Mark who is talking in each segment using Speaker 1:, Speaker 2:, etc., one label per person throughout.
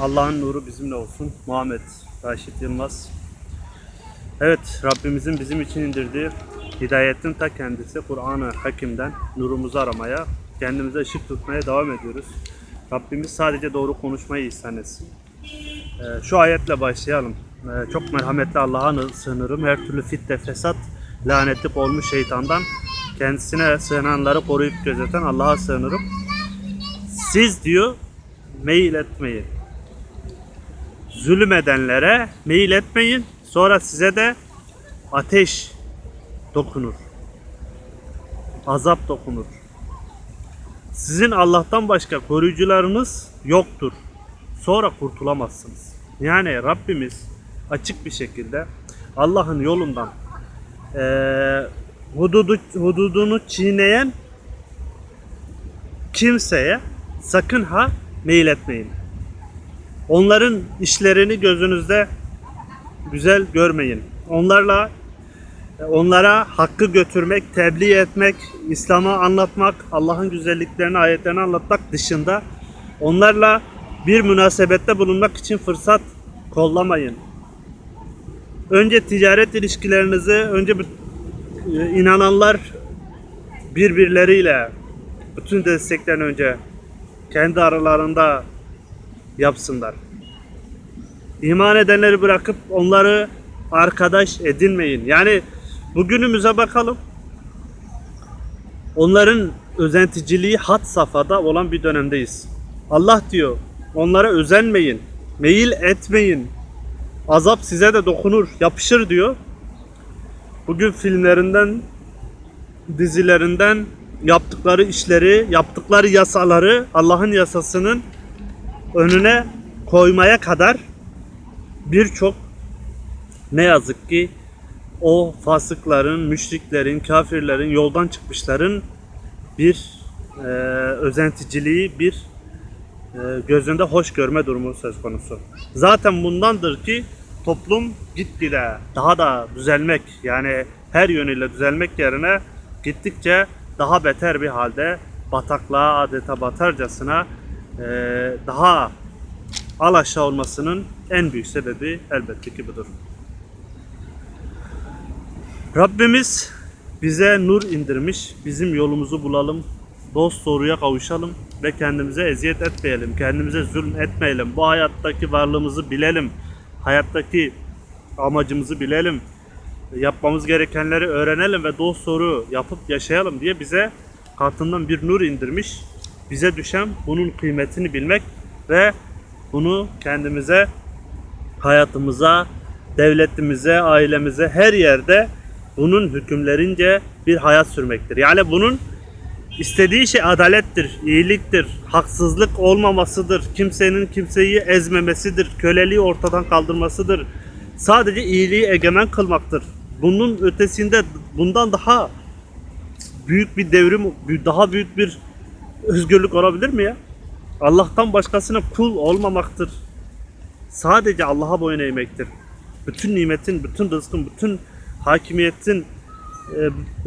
Speaker 1: Allah'ın nuru bizimle olsun. Muhammed Raşit Yılmaz. Evet, Rabbimizin bizim için indirdiği hidayetin ta kendisi Kur'an-ı Hakim'den nurumuzu aramaya, kendimize ışık tutmaya devam ediyoruz. Rabbimiz sadece doğru konuşmayı ihsan etsin. Ee, şu ayetle başlayalım. Ee, çok merhametli Allah'a sığınırım. Her türlü fitne, fesat, lanetlik olmuş şeytandan kendisine sığınanları koruyup gözeten Allah'a sığınırım. Siz diyor meyil etmeyin. Zulüm edenlere meyil etmeyin. Sonra size de ateş dokunur. Azap dokunur. Sizin Allah'tan başka koruyucularınız yoktur. Sonra kurtulamazsınız. Yani Rabbimiz açık bir şekilde Allah'ın yolundan eee hududu, hududunu çiğneyen kimseye sakın ha meyil etmeyin. Onların işlerini gözünüzde güzel görmeyin. Onlarla onlara hakkı götürmek, tebliğ etmek, İslam'ı anlatmak, Allah'ın güzelliklerini, ayetlerini anlatmak dışında onlarla bir münasebette bulunmak için fırsat kollamayın. Önce ticaret ilişkilerinizi, önce e, inananlar birbirleriyle bütün destekten önce kendi aralarında yapsınlar. İman edenleri bırakıp onları arkadaş edinmeyin. Yani bugünümüze bakalım. Onların özenticiliği had safhada olan bir dönemdeyiz. Allah diyor onlara özenmeyin, meyil etmeyin. Azap size de dokunur, yapışır diyor. Bugün filmlerinden, dizilerinden yaptıkları işleri, yaptıkları yasaları Allah'ın yasasının önüne koymaya kadar birçok ne yazık ki o fasıkların, müşriklerin, kafirlerin, yoldan çıkmışların bir e, özenticiliği, bir e, gözünde hoş görme durumu söz konusu. Zaten bundandır ki toplum gitgide daha da düzelmek yani her yönüyle düzelmek yerine gittikçe daha beter bir halde bataklığa adeta batarcasına e, daha alaşağı olmasının en büyük sebebi elbette ki budur. Rabbimiz bize nur indirmiş, bizim yolumuzu bulalım, dost doğruya kavuşalım ve kendimize eziyet etmeyelim, kendimize zulüm etmeyelim. Bu hayattaki varlığımızı bilelim, hayattaki amacımızı bilelim, yapmamız gerekenleri öğrenelim ve dost doğru yapıp yaşayalım diye bize katından bir nur indirmiş. Bize düşen bunun kıymetini bilmek ve bunu kendimize, hayatımıza, devletimize, ailemize, her yerde bunun hükümlerince bir hayat sürmektir. Yani bunun istediği şey adalettir, iyiliktir, haksızlık olmamasıdır, kimsenin kimseyi ezmemesidir, köleliği ortadan kaldırmasıdır. Sadece iyiliği egemen kılmaktır. Bunun ötesinde bundan daha büyük bir devrim, daha büyük bir özgürlük olabilir mi ya? Allah'tan başkasına kul olmamaktır. Sadece Allah'a boyun eğmektir. Bütün nimetin, bütün rızkın, bütün hakimiyetin e,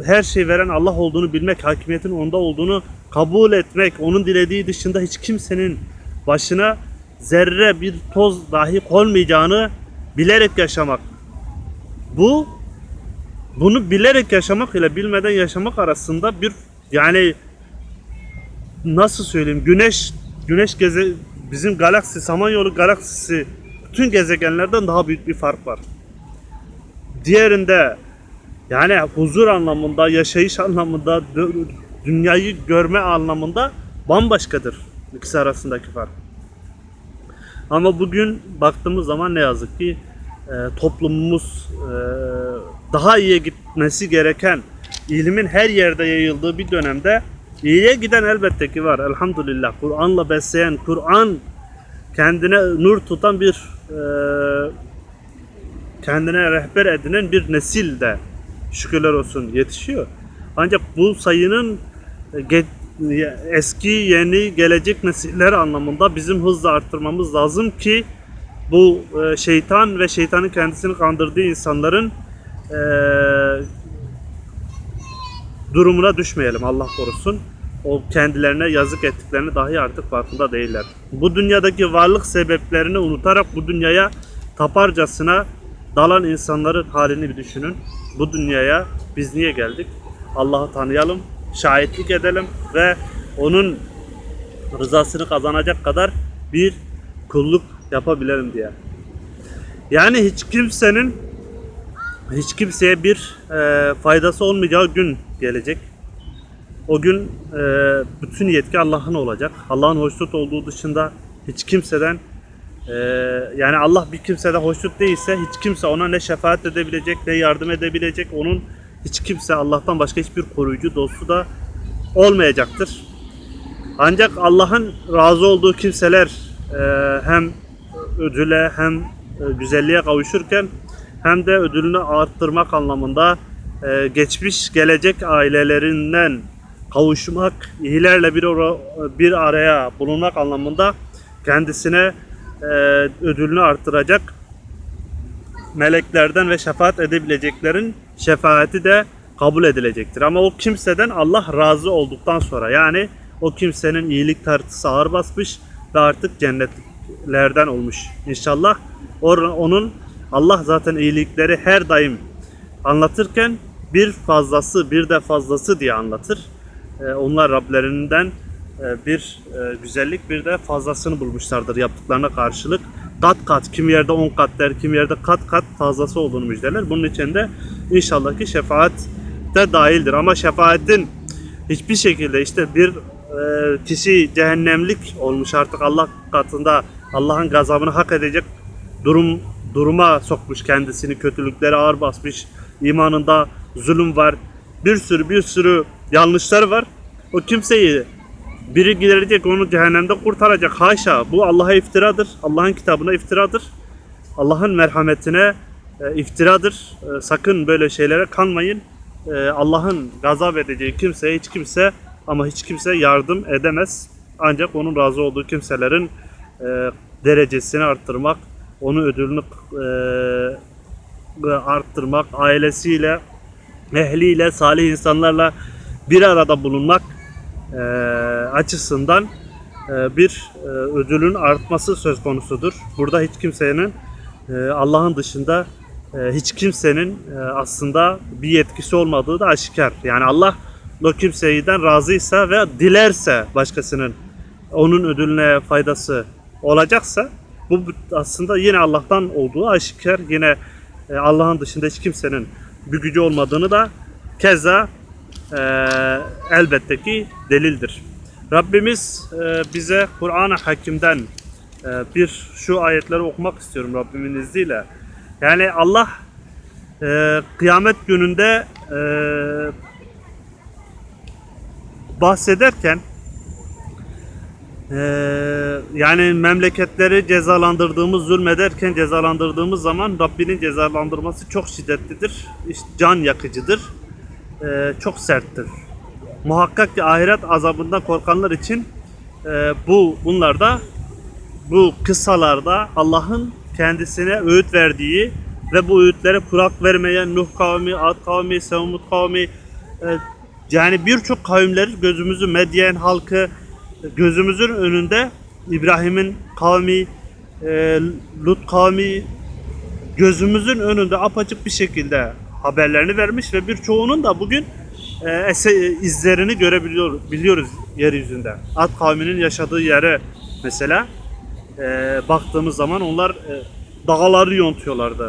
Speaker 1: her şey veren Allah olduğunu bilmek, hakimiyetin onda olduğunu kabul etmek, onun dilediği dışında hiç kimsenin başına zerre bir toz dahi olmayacağını bilerek yaşamak. Bu bunu bilerek yaşamak ile bilmeden yaşamak arasında bir yani nasıl söyleyeyim güneş güneş geze bizim galaksi Samanyolu galaksisi bütün gezegenlerden daha büyük bir fark var. Diğerinde yani huzur anlamında, yaşayış anlamında, dü- dünyayı görme anlamında bambaşkadır ikisi arasındaki fark. Ama bugün baktığımız zaman ne yazık ki e, toplumumuz e, daha iyiye gitmesi gereken ilimin her yerde yayıldığı bir dönemde iyiye giden elbette ki var. Elhamdülillah. Kur'an'la besleyen, Kur'an kendine nur tutan bir e, kendine rehber edinen bir nesil de şükürler olsun yetişiyor. Ancak bu sayının e, eski, yeni, gelecek nesiller anlamında bizim hızla arttırmamız lazım ki bu e, şeytan ve şeytanın kendisini kandırdığı insanların e, durumuna düşmeyelim Allah korusun. o kendilerine yazık ettiklerini dahi artık farkında değiller. Bu dünyadaki varlık sebeplerini unutarak bu dünyaya taparcasına dalan insanların halini bir düşünün. Bu dünyaya biz niye geldik? Allah'ı tanıyalım, şahitlik edelim ve onun rızasını kazanacak kadar bir kulluk yapabilelim diye. Yani hiç kimsenin hiç kimseye bir e, faydası olmayacağı gün gelecek. O gün e, bütün yetki Allah'ın olacak. Allah'ın hoşnut olduğu dışında hiç kimseden e, yani Allah bir kimseden hoşnut değilse hiç kimse ona ne şefaat edebilecek ne yardım edebilecek. Onun hiç kimse Allah'tan başka hiçbir koruyucu dostu da olmayacaktır. Ancak Allah'ın razı olduğu kimseler e, hem ödüle hem e, güzelliğe kavuşurken hem de ödülünü arttırmak anlamında e, geçmiş gelecek ailelerinden kavuşmak, iyilerle bir, ora- bir araya bulunmak anlamında kendisine e, ödülünü arttıracak meleklerden ve şefaat edebileceklerin şefaati de kabul edilecektir. Ama o kimseden Allah razı olduktan sonra yani o kimsenin iyilik tartısı ağır basmış ve artık cennetlerden olmuş. İnşallah onun Allah zaten iyilikleri her daim anlatırken bir fazlası bir de fazlası diye anlatır. Ee, onlar Rablerinden e, bir e, güzellik bir de fazlasını bulmuşlardır yaptıklarına karşılık. Kat kat, kim yerde 10 kat der, kim yerde kat kat fazlası olduğunu müjdeler. Bunun için de inşallah ki şefaat de dahildir. Ama şefaatin hiçbir şekilde işte bir e, kişi cehennemlik olmuş artık Allah katında Allah'ın gazabını hak edecek durum duruma sokmuş kendisini kötülükleri ağır basmış imanında zulüm var. Bir sürü bir sürü yanlışları var. O kimseyi biri giderecek onu cehennemde kurtaracak. Haşa bu Allah'a iftiradır. Allah'ın kitabına iftiradır. Allah'ın merhametine e, iftiradır. E, sakın böyle şeylere kanmayın. E, Allah'ın gazap edeceği kimseye hiç kimse ama hiç kimse yardım edemez. Ancak onun razı olduğu kimselerin e, derecesini arttırmak onun ödülünü e, arttırmak, ailesiyle, ehliyle, salih insanlarla bir arada bulunmak e, açısından e, bir e, ödülün artması söz konusudur. Burada hiç kimsenin e, Allah'ın dışında e, hiç kimsenin e, aslında bir yetkisi olmadığı da aşikar. Yani Allah o kimseyden razıysa ve dilerse başkasının onun ödülüne faydası olacaksa bu aslında yine Allah'tan olduğu aşikar. Yine e, Allah'ın dışında hiç kimsenin bir olmadığını da keza e, elbette ki delildir. Rabbimiz e, bize Kur'an-ı Hakim'den e, bir şu ayetleri okumak istiyorum Rabbimin izniyle. Yani Allah e, kıyamet gününde e, bahsederken ee, yani memleketleri cezalandırdığımız, zulmederken cezalandırdığımız zaman Rabbinin cezalandırması çok şiddetlidir, can yakıcıdır, ee, çok serttir. Muhakkak ki ahiret azabından korkanlar için e, bu bunlarda bu kıssalarda Allah'ın kendisine öğüt verdiği ve bu öğütlere kurak vermeyen Nuh kavmi, Ad kavmi, Semud kavmi e, yani birçok kavimler gözümüzü Medyen halkı gözümüzün önünde İbrahim'in kavmi, e, Lut kavmi gözümüzün önünde apaçık bir şekilde haberlerini vermiş ve birçoğunun da bugün e, izlerini görebiliyor biliyoruz yeryüzünde. Ad kavminin yaşadığı yere mesela e, baktığımız zaman onlar e, dağları yontuyorlardı.